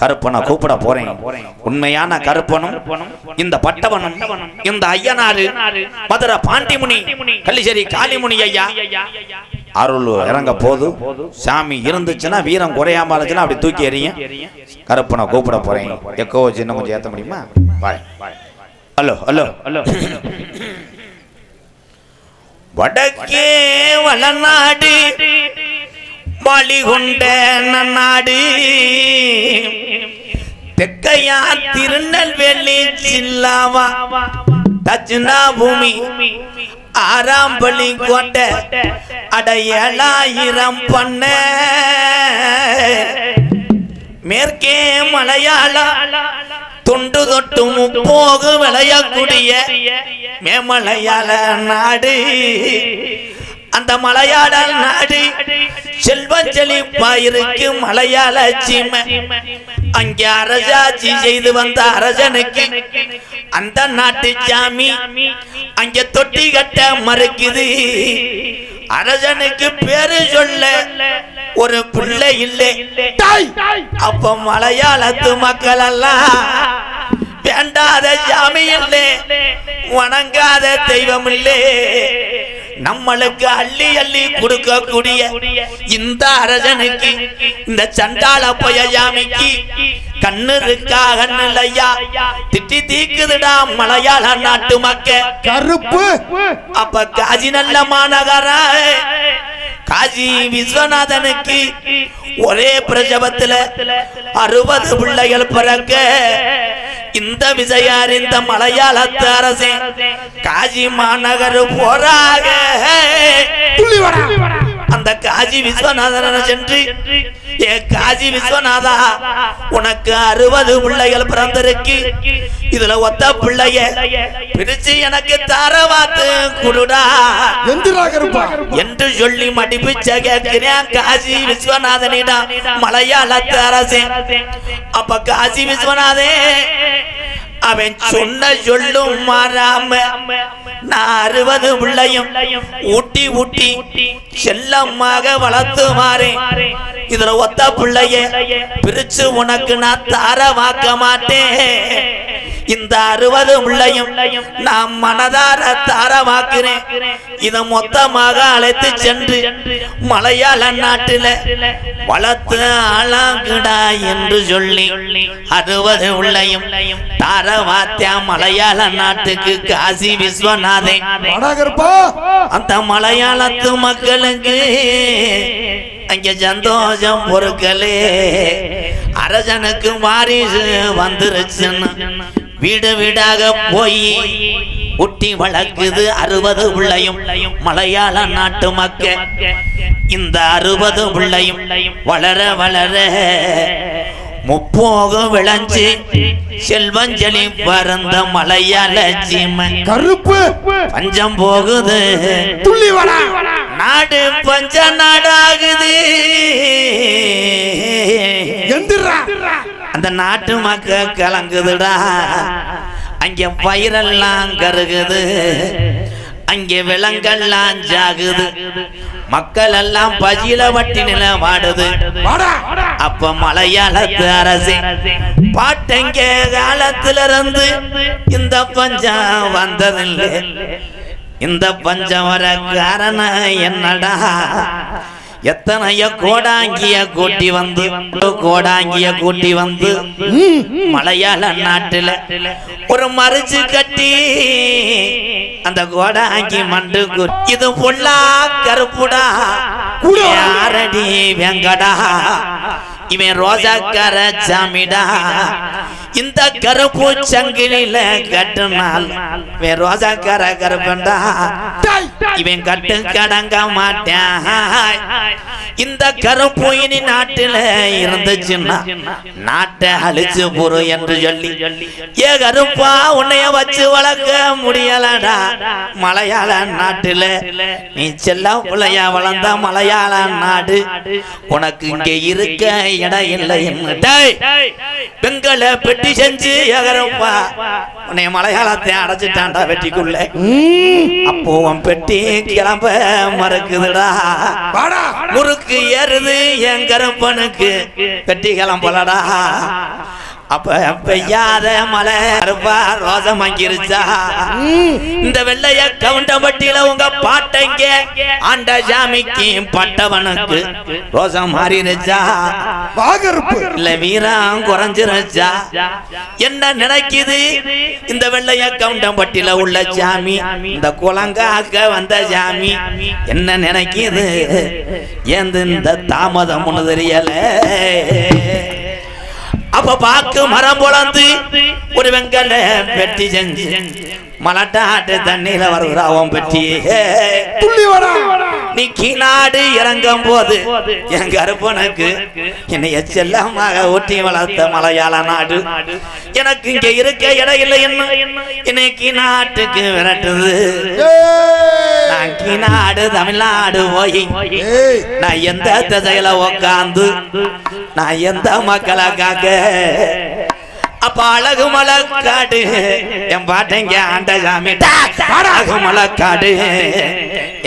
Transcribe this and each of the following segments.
கருப்பனை கூப்பிட போறேன். உண்மையான கருப்பனும் இந்த பட்டவனும் இந்த ஐயனாரு மதுரை பாண்டிமுனி கள்ளிச்சேரி காளிமுனி ஐயா. அருள் இறங்க போது சாமி இருந்துச்சுன்னா வீரம் குறையாம இருந்துச்சுன்னா அப்படி தூக்கி எறியும் கருப்பனை கூப்பிட போறேன். எக்கோ சின்ன கொஞ்சம் ஏத்த முடியுமா? Bye hello hello hello. வடக்கே வளநாடு வழிகொண்ட நன்னாடு. தெக்கையா திருநெல்வேலி சில்லாவா. தஜ்னா பூமி. ஆறாம் பள்ளி கொண்ட அடையலாயிரம் பண்ண. மேற்கே மலையாள. தொண்டு தொட்டு முப்போகு விளையக்கூடிய மேமலையாள நாடு. அந்த மலையாள நாடு. செல்வம் செழிப்பாயிருக்கு மலையாள சீமை. அங்கே அரசாட்சி செய்து வந்த அரசனுக்கு அந்த நாட்டு சாமி அங்கே தொட்டி கட்ட மறுக்குது. அரசனுக்கு பேரு சொல்ல ஒரு பிள்ளை இல்லை. அப்ப மலையாளத்து மக்கள் எல்லாம் வேண்டாத சாமி இல்லை. வணங்காத தெய்வம் இல்லை. நம்மளுக்கு அள்ளி அள்ளி கொடுக்கக்கூடிய இந்த அரசனுக்கு இந்த சண்டாள பொய சாமிக்கு கண்ணு இருக்கா கண்ணு இல்லையா? திட்டி தீக்குதுடா மலையாள நாட்டு மக்க கருப்பு. அப்ப காஜி நல்ல மாநகர. காஜி விஸ்வநாதனுக்கு ஒரே பிரசவத்துல அறுபது பிள்ளைகள் பிறக்க. இந்த விஜயார் இந்த மலையாளத்து அரசே. காஜி மாநகர் போறாக. அந்த காஜி விஸ்வநாதன சென்று ஏ காஜி விஸ்வநாதா உனக்கு அறுபது பிள்ளைகள் பிறந்திருக்கு. இதுல ஒத்த பிள்ளைய பிரிச்சு எனக்கு தரவாத்து குடுடா. என்று சொல்லி மடிப்பிச்ச கேட்கிறேன் காசி விஸ்வநாதனிடம் மலையாளத்து அரசே. அப்ப காசி விஸ்வநாதே அவன் சொன்ன சொல்லும் மாறாம நான் அறுபது பிள்ளையும் ஊட்டி ஊட்டி செல்லமாக வளர்த்து மாறேன். இதுல ஒத்த பிள்ளைய பிரிச்சு உனக்கு நான் தாரவாக்க மாட்டேன். இந்த அறுபது பிள்ளையும் நான் மனதார தாரமாக்குறேன். இத மொத்தமாக அழைத்து சென்று மலையாள நாட்டில வளர்த்து ஆளாங்குடா என்று சொல்லி அறுபது உள்ளையும் தாரவாத்தியா மலையாள நாட்டுக்கு காசி விஸ்வநாதன். அந்த மலையாளத்து மக்களுக்கு அங்க சந்தோஷம் பொருட்களே அரசனுக்கு வாரிசு வந்துருச்சுன்னு. வீடு வீடாக போய் குட்டி வளர்க்குது அறுபது பிள்ளையும். மலையாள நாட்டு மக்க இந்த அறுபது பிள்ளையும் வளர வளர முப்போகம் விளைஞ்சு செல்வஞ்சலி பறந்த மலையாள சீமை. கருப்பு. பஞ்சம் போகுது. துள்ளி நாடு பஞ்ச நாடாகுது. அந்த நாட்டு மக்க கலங்குதுடா. அங்க பயிரெல்லாம் கருகுது. அங்கே விலங்கெல்லாம் ஜாகுது. மக்கள் எல்லாம் பஜில வட்டி நில வாடுது. வாடா. அப்ப மலையாளத்து அரசே பாட்டங்க காலத்துல இருந்து இந்த பஞ்சம் வந்ததில்லை. இந்த பஞ்சம் வர காரணம் என்னடா? எத்தனைய கோடாங்கிய கூட்டி வந்து கோடாங்கிய கூட்டி வந்து மலையாள நாட்டுல ஒரு மறிச்சு கட்டி அந்த கோடாங்கி மண்டு இது பொல்லா கருப்புடா. யாரடி வெங்கடா? இவன் ரோஜாக்கார சாமிடா. இந்த கருப்பு சங்கிலில கட்டுனால் இவன் ரோஜாக்கார கருப்பண்டா. இவன் கட்டு கடங்க மாட்டான். இந்த கருப்பு இனி நாட்டுல இருந்துச்சுன்னா நாட்டை அழிச்சு போரு என்று சொல்லி ஏ கருப்பா உன்னைய வச்சு வளர்க்க முடியலடா. மலையாள நாட்டுல நீ செல்ல பிள்ளையா வளர்ந்த மலையாள நாடு உனக்கு இங்க இருக்க இடம் இல்லை பெண்கள பெட்டி செஞ்சு ஏகரப்பா உன்னை மலையாளத்தை அடைச்சிட்டான்டா வெட்டிக்குள்ள. அப்போ உன் பெட்டி கிளம்ப மறக்குதுடா. முறுக்க ஏறுது என் கருப்பனுக்கு. வெட்டி கிளம்பலடா. அப்ப பெய்யாத மலை கருப்பா ரோசம் அங்கிருச்சா இந்த வெள்ளைய கவுண்டம்பட்டியில உங்க பாட்டங்க ஆண்ட ஜாமிக்கு பட்டவனுக்கு ரோசம் கருப்பு இல்ல வீரம் குறைஞ்சிருச்சா? என்ன நினைக்குது? இந்த வெள்ளைய கவுண்டம்பட்டியில உள்ள சாமி இந்த குளங்காக்க வந்த சாமி என்ன நினைக்குது? ஏந்து இந்த தாமதம் ஒண்ணு தெரியல. அப்ப பாக்கு மரம் பொழந்து ஒரு வெங்கல பெட்டி செஞ்சு மலட்டாட்டு தண்ணியில வருகிறாவும் பெட்டி நீ கீநாடு இறங்கும் போது என் கருப்பனுக்கு என்னைய செல்லமாக ஊட்டி வளர்த்த மலையாள நாடு. எனக்கு இங்க இருக்க இடம் இல்லை என்ன என்னை கீநாட்டுக்கு விரட்டுது. நான் கீநாடு தமிழ்நாடு போய் நான் எந்த திசையில உக்காந்து நான் எந்த மக்களை காக்க அப்ப அழகு மலக்காடு. என் பாட்டைங்க ஆண்ட சாமி அழகு மலக்காடு.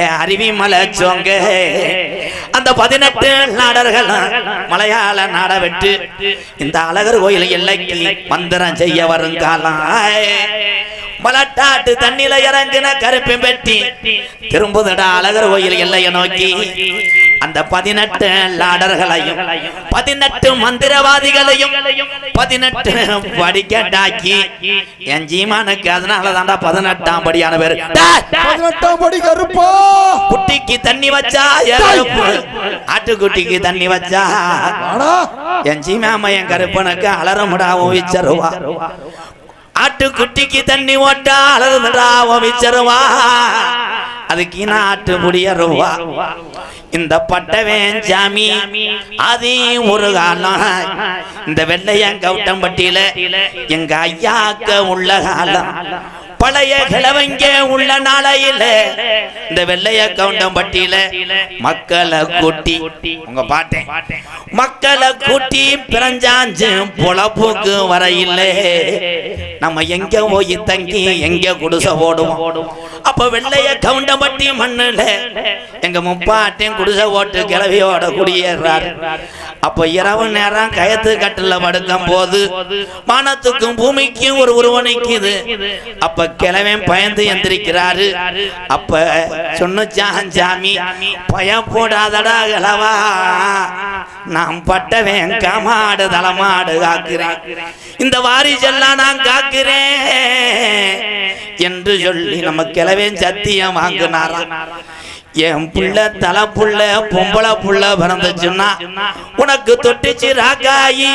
என் அருவி மலை சோங்க அந்த பதினெட்டு நாடர்கள் மலையாள நாட விட்டு. இந்த அழகர் கோயில் எல்லைக்கு மந்திரம் செய்ய வருங்காலம். மலட்டாட்டு தண்ணில இறங்குன கருப்பை பெட்டி திரும்புதடா அழகர் கோயில் எல்லையை நோக்கி. அந்த பதினெட்டு லாடர்களையும் பதினெட்டு மந்திரவாதிகளையும் பதினெட்டு படிக்கட்டாக்கி என் ஜீமானுக்கு அதனால தாண்டா பதினெட்டாம் படியான பேரு. பதினெட்டாம் படி கருப்பா! குட்டிக்கு தண்ணி வச்சா எருப்பு ஆட்டுக்குட்டிக்கு தண்ணி வச்சா என் ஜீமாம என் கருப்பனுக்கு அலறமுடா ஓவிச்சருவா ஆட்டுக்குட்டிக்கு தண்ணி ஓட்டா அலறுமுடா ஓமிச்சருவா அதுக்கு நாட்டு முடியருவா இந்த பட்டவேன் சாமி அது ஒரு காலம் இந்த வெள்ளையன் கவுட்டம்பட்டியில எங்க ஐயாக்க உள்ள காலம். பழைய கிழவங்க உள்ள நாளையில இந்த வெள்ளைய கவுண்டம்பட்டியில மக்களை கூட்டி உங்க பாட்டேன். மக்களை கூட்டி பிறஞ்சாஞ்சு பொழப்புக்கு வரையில்லை நம்ம எங்க போய் தங்கி எங்க குடிசை ஓடுவோம். அப்ப வெள்ளைய கவுண்டம்பட்டி மண்ணுல எங்க முப்பாட்டையும் குடிசை ஓட்டு கிளவியோட குடியேறாரு. அப்ப இரவு நேரம் கயத்து கட்டில படுக்கும் போது வானத்துக்கும் பூமிக்கும் ஒரு உருவனைக்குது அப்ப கிழவன் பயந்து எந்திரிக்கிறாரு. அப்ப சொன்னுச்சான் சாமி பயப்படாதடா கிழவா. நான் பட்டவன் காமாடு தலமாடு காக்கிறேன். இந்த வாரிசெல்லாம் நான் காக்கிறேன். என்று சொல்லி நம்ம கிழவன் சத்தியம் வாங்கினாராம். என் புள்ள தலை புள்ள பொம்பளை புள்ள பிறந்துச்சுன்னா உனக்கு தொட்டுச்சு ராக்காயி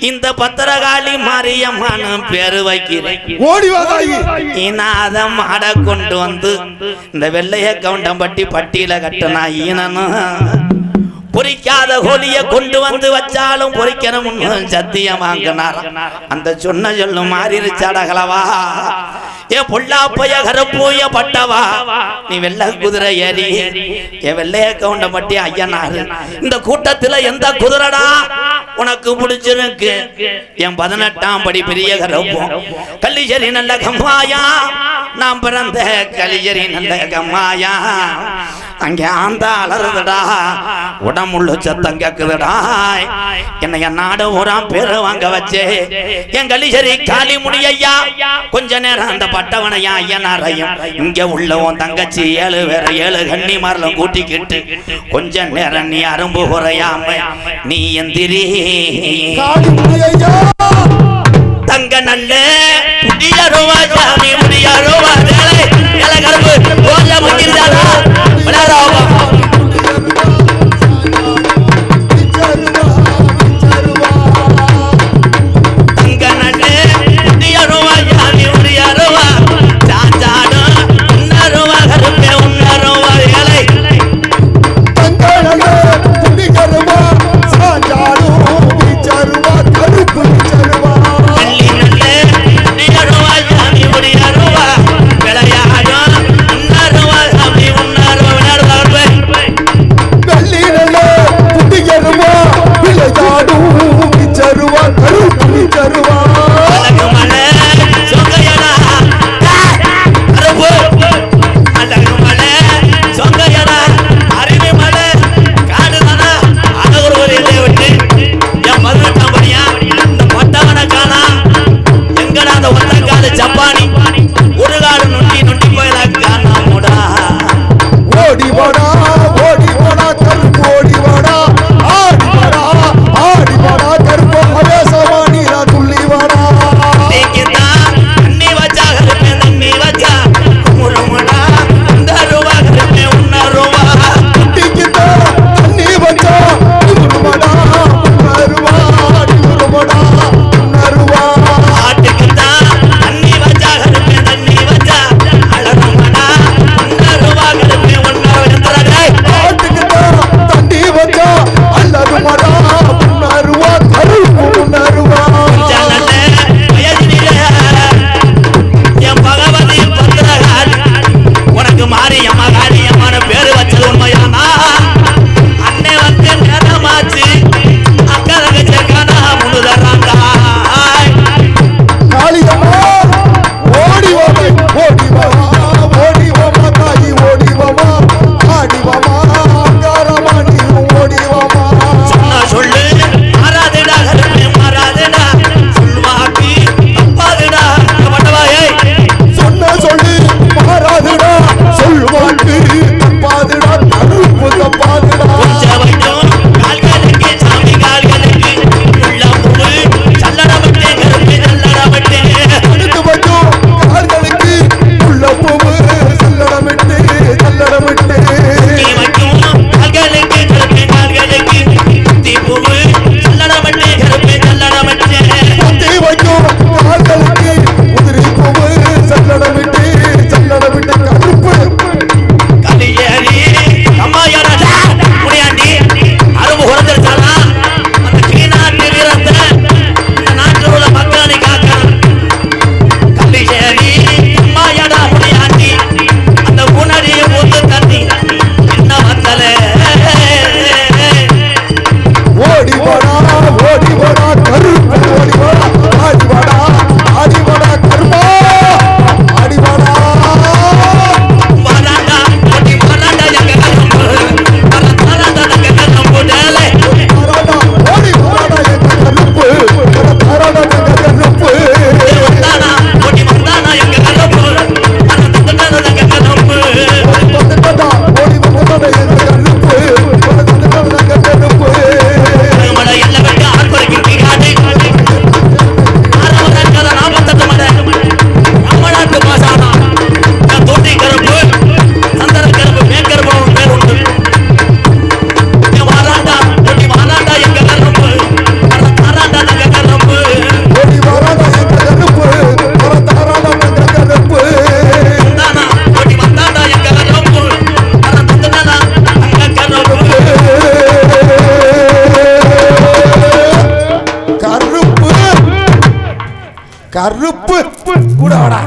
இந்த பத்திரகாளி மாரியம்மான்னு பேரு வைக்கிறேன். ஈனாத மாட கொண்டு வந்து இந்த வெள்ளைய கவுண்டம்பட்டி பட்டியில கட்டினா ஈனனும் பொறிக்காத கோழிய கொண்டு வந்து வச்சாலும் பொறிக்கணும் சத்தியம் வாங்கினார்? அந்த சொன்ன சொல்லு மாறிருச்சாடகலவா ஏ பொல்லாப்பைய கரப்பூய பட்டவா? நீ வெள்ளை குதிரை ஏறி என் வெள்ளைய கவுண்ட மட்டி ஐயனாரு இந்த கூட்டத்துல எந்த குதிரடா? உனக்கு பிடிச்சிருக்கு. என் பதினெட்டாம் படி பெரிய கரப்பும் கள்ளிச்சேரி நல்ல கம்மாயா. நான் பிறந்த கலிஜரி நல்ல கம்மாயா. அங்கே ஆந்தா அலறுதுடா. உடம்புள்ள சத்தம் கேக்குதுடா. என்னை என் நாடு ஊராம் பேரு வாங்க வச்சே. என் கலிஜரி காளி முடியா கொஞ்ச நேரம் அந்த பட்டவனையா ஐயனாரையும் இங்க உள்ள உன் தங்கச்சி ஏழு வேற ஏழு கண்ணி மாரலும் கூட்டிக்கிட்டு கொஞ்ச நேரம் நீ அரும்பு குறையாம நீ எந்திரி. தங்க நல்ல வேலை வேலை கருப்பு போஜ முடிந்தாரா Europa.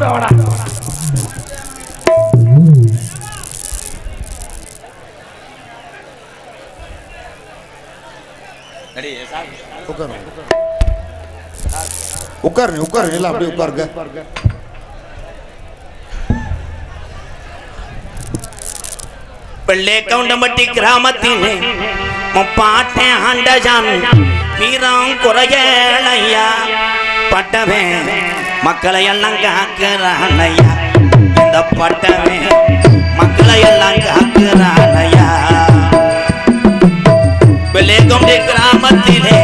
வாடா உட்காருங்க உட்காருங்க எல்லாம் அப்படியே உட்காருங்க வெள்ளே கவுண்டம்பட்டி கிராமத்திலே முப்பாட்டை ஆண்டஜான் வீரம் குறையலையா பட்டவே மக்களை எல்லாம் காக்கிறானையா இந்த பட்டமே மக்களை எல்லாம் காக்கிறானையா வெள்ளே கிராமத்திலே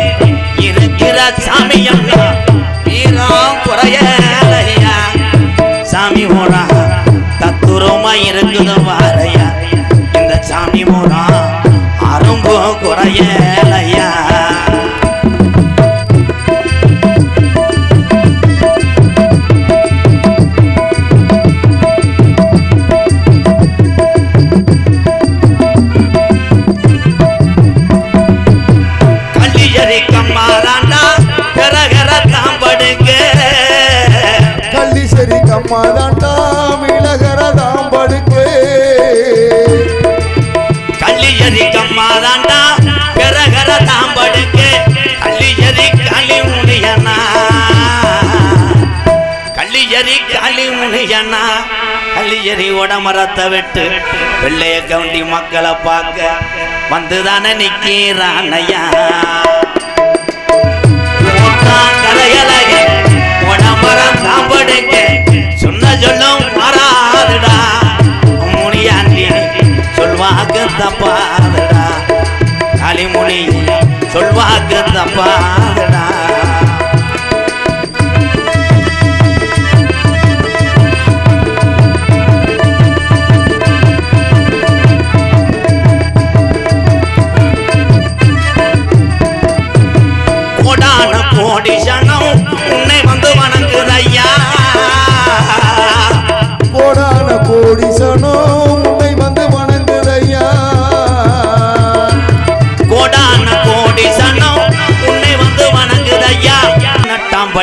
இருக்கிற சாமியெல்லாம் வீரம் குறையலையா. சாமி ஓரா தத்துரமா இருக்குது வாரையா. இந்த சாமி ஓரா அரும்பு குறையலையா. கள்ளியரி உடமரத்தை விட்டு வெள்ளைய கவுண்டி மக்களை பார்க்க வந்துதானே நிக்கிறானையா கரையலகே உடம்பரம் சாம்படுங்க சொன்ன சொல்லும் வராதுடா முனியாண்டி சொல்வாக்கு தப்பாதுடா. களிமுனி சொல்வாக்கு தப்பா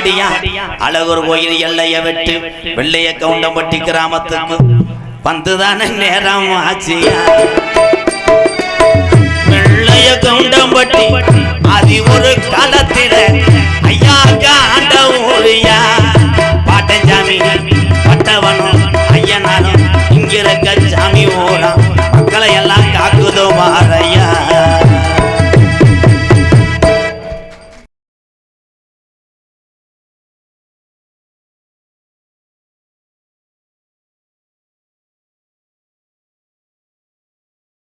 படியா அழகர் கோயில் எல்லைய வெட்டு வெள்ளைய கவுண்டம்பட்டி கிராமத்துக்கு வந்துதான நேரம் ஆச்சியா? வெள்ளைய கவுண்டம்பட்டி அது ஒரு காலத்தில்